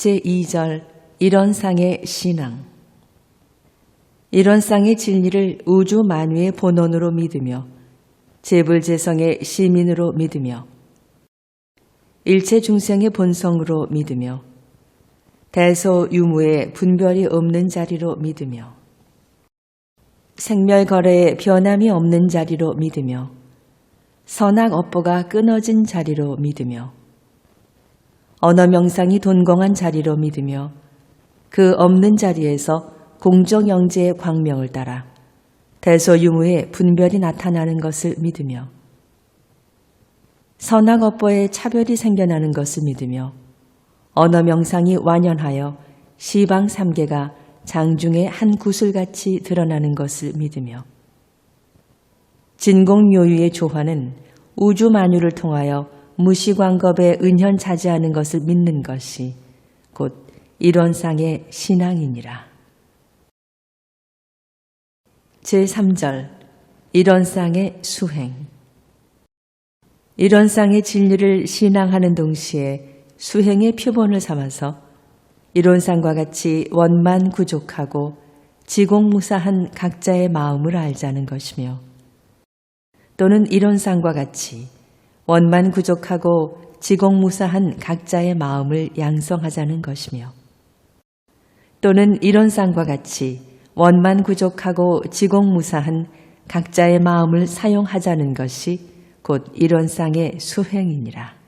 제2절 일원상의 신앙. 일원상의 진리를 우주 만유의 본원으로 믿으며 재불재성의 시민으로 믿으며 일체 중생의 본성으로 믿으며 대소유무의 분별이 없는 자리로 믿으며 생멸거래에 변함이 없는 자리로 믿으며 선악 업보가 끊어진 자리로 믿으며 언어 명상이 돈공한 자리로 믿으며 그 없는 자리에서 공정 영재의 광명을 따라 대소유무의 분별이 나타나는 것을 믿으며 선악 업보에 차별이 생겨나는 것을 믿으며 언어 명상이 완연하여 시방 삼계가 장중의 한 구슬같이 드러나는 것을 믿으며 진공요유의 조화는 우주 만유를 통하여 무시광겁에 은현 차지하는 것을 믿는 것이 곧 일원상의 신앙이니라. 제3절 일원상의 수행 일원상의 진리를 신앙하는 동시에 수행의 표본을 삼아서 일원상과 같이 원만 구족하고 지공무사한 각자의 마음을 알자는 것이며 또는 일원상과 같이 원만 구족하고 지공무사한 각자의 마음을 양성하자는 것이며 또는 일원상과 같이 원만 구족하고 지공무사한 각자의 마음을 사용하자는 것이 곧 일원상의 수행이니라.